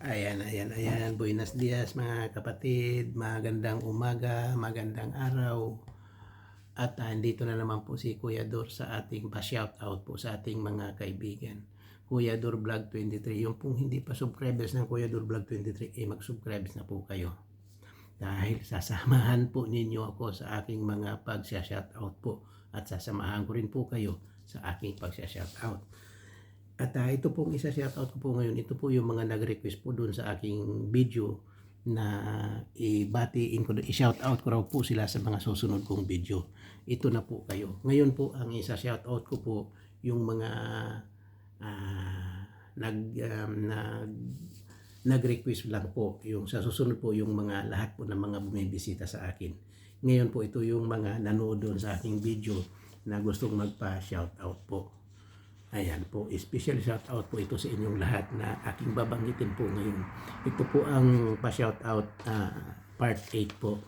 Ayan, ayan, ayan. Buenos dias mga kapatid. Magandang umaga, magandang araw. At ah, dito na naman po si Kuya Dor sa ating pa-shout out po sa ating mga kaibigan. Kuya Dor Vlog 23. Yung pong hindi pa subscribers ng Kuya Dor Vlog 23, eh mag-subscribe na po kayo. Dahil sasamahan po ninyo ako sa aking mga pag-shout out po. At sasamahan ko rin po kayo sa aking pag-shout out. At ah, ito pong isa shoutout ko po ngayon, ito po yung mga nag-request po doon sa aking video na i-batiin ko, i-shoutout ko raw po sila sa mga susunod kong video. Ito na po kayo. Ngayon po, ang isa shoutout ko po, yung mga ah, nag, um, nag, nag-request lang po. Yung sa susunod po, yung mga lahat po ng mga bumibisita sa akin. Ngayon po, ito yung mga nanood doon sa aking video na gustong magpa-shoutout po. Ayan po, special shout out po ito sa inyong lahat na aking babanggitin po ngayon. Ito po ang pa-shout out ah, part 8 po.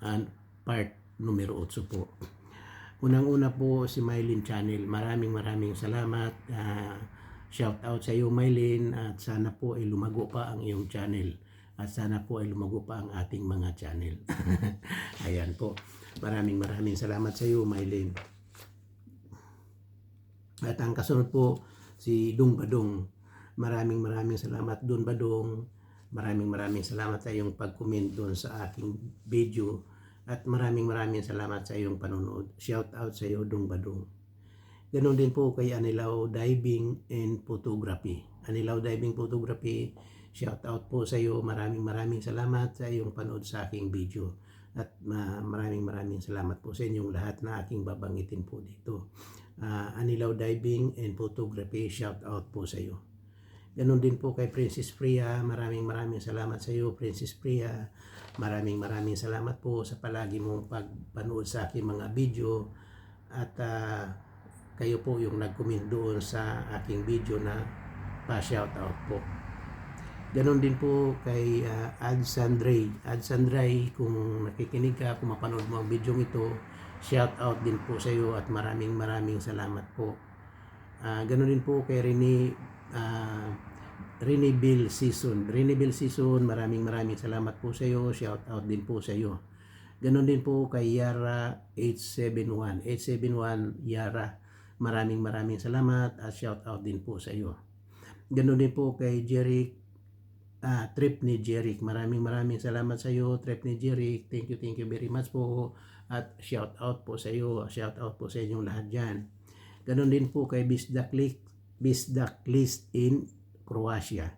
And part numero 8 po. Unang-una po si Mylene Channel. Maraming maraming salamat. Ah, shout out sa iyo Mylene at sana po ay lumago pa ang iyong channel. At sana po ay lumago pa ang ating mga channel. Ayan po. Maraming maraming salamat sa iyo Mylene. At ang kasunod po, si Dung Badong. Maraming maraming salamat Dung Badong. Maraming maraming salamat sa iyong pag-comment doon sa aking video. At maraming maraming salamat sa iyong panonood. Shout out sa iyo Dung Badong. Ganon din po kay Anilaw Diving and Photography. Anilaw Diving Photography, shout out po sa iyo. Maraming maraming salamat sa iyong panood sa aking video. At ma- maraming maraming salamat po sa inyong lahat na aking babangitin po dito uh, Anilaw Diving and Photography, shout out po sa iyo. Ganon din po kay Princess Priya, maraming maraming salamat sa iyo Princess Priya. Maraming maraming salamat po sa palagi mong pagpanood sa aking mga video at uh, kayo po yung nag-comment doon sa aking video na pa-shout out po. Ganon din po kay uh. Ad Sandray, kung nakikinig ka, kung mapanood mo ang video ito, shout out din po sa iyo at maraming maraming salamat po. Uh, ganon din po kay Rene uh, Rene Bill Season. Rene Bill Season, maraming maraming salamat po sa iyo. Shout out din po sa iyo. Ganon din po kay Yara 871. 871 Yara. Maraming maraming salamat at shout out din po sa iyo. Ganon din po kay Jeric ah, trip ni Jeric. Maraming maraming salamat sa iyo, trip ni Jeric. Thank you, thank you very much po. At shout out po sa iyo, shout out po sa inyong lahat diyan. Ganon din po kay Bisdak List, Bisdak List in Croatia.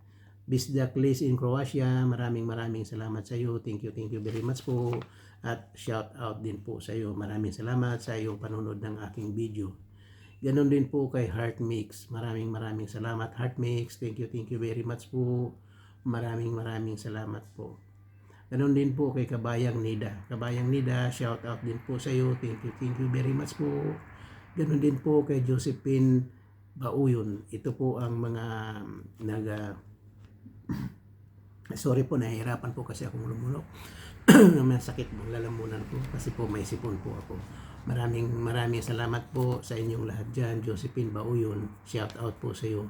Bisdak List in Croatia, maraming maraming salamat sa iyo. Thank you, thank you very much po. At shout out din po sa iyo. Maraming salamat sa iyong panonood ng aking video. Ganon din po kay Heart Mix. Maraming maraming salamat Heart Mix. Thank you, thank you very much po. Maraming maraming salamat po. Ganon din po kay Kabayang Nida. Kabayang Nida, shout out din po sa iyo. Thank you, thank you very much po. Ganon din po kay Josephine Bauyon. Ito po ang mga nag Sorry po, nahihirapan po kasi ako lumulok. may sakit mong lalamunan ko kasi po may sipon po ako. Maraming maraming salamat po sa inyong lahat dyan. Josephine Bauyon, shout out po sa iyo.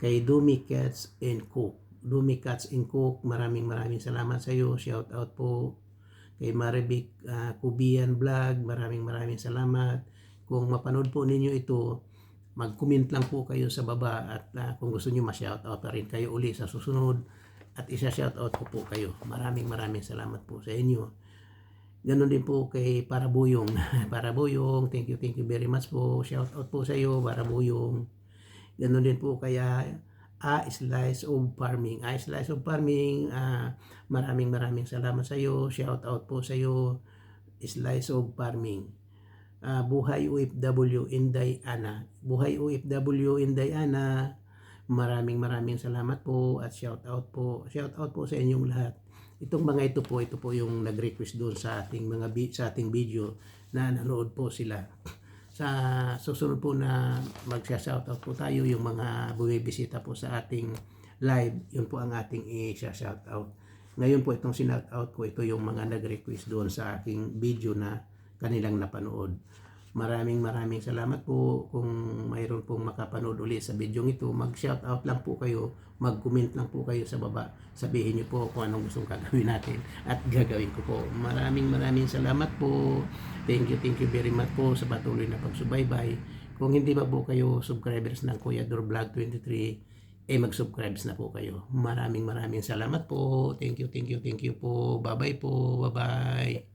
Kay Dumi Cats and Cook. Dumi Cats and Cook, maraming maraming salamat sa iyo. Shout out po. Kay Maribik uh, Kubian Vlog, maraming maraming salamat. Kung mapanood po ninyo ito, mag-comment lang po kayo sa baba at uh, kung gusto niyo ma-shout out na rin kayo uli sa susunod at isa-shout out ko po kayo. Maraming maraming salamat po sa inyo. Ganon din po kay Parabuyong. Parabuyong, thank you, thank you very much po. Shout out po sa iyo, Parabuyong. Ganon din po kaya A Slice of Farming. A Slice of Farming, uh, maraming maraming salamat sa iyo. Shout out po sa iyo, Slice of Farming. Uh, Buhay OFW Inday Ana. Buhay OFW Inday Ana. Maraming maraming salamat po at shout out po. Shout out po sa inyong lahat. Itong mga ito po, ito po yung nag-request doon sa ating mga sa ating video na nanood po sila. Sa susunod po na magsha-shoutout po tayo yung mga bumibisita po sa ating live, yun po ang ating i-shoutout. Ngayon po itong sinoutout ko, ito yung mga nag-request doon sa aking video na kanilang napanood. Maraming maraming salamat po. Kung mayroon pong makapanood ulit sa video ito, mag-shout out lang po kayo, mag-comment lang po kayo sa baba. Sabihin niyo po kung anong gustong gagawin natin at gagawin ko po. Maraming maraming salamat po. Thank you, thank you very much po sa patuloy na pagsubaybay. Kung hindi pa po kayo subscribers ng Kuya Dor Vlog 23, eh mag-subscribe na po kayo. Maraming maraming salamat po. Thank you, thank you, thank you po. Bye-bye po. Bye-bye.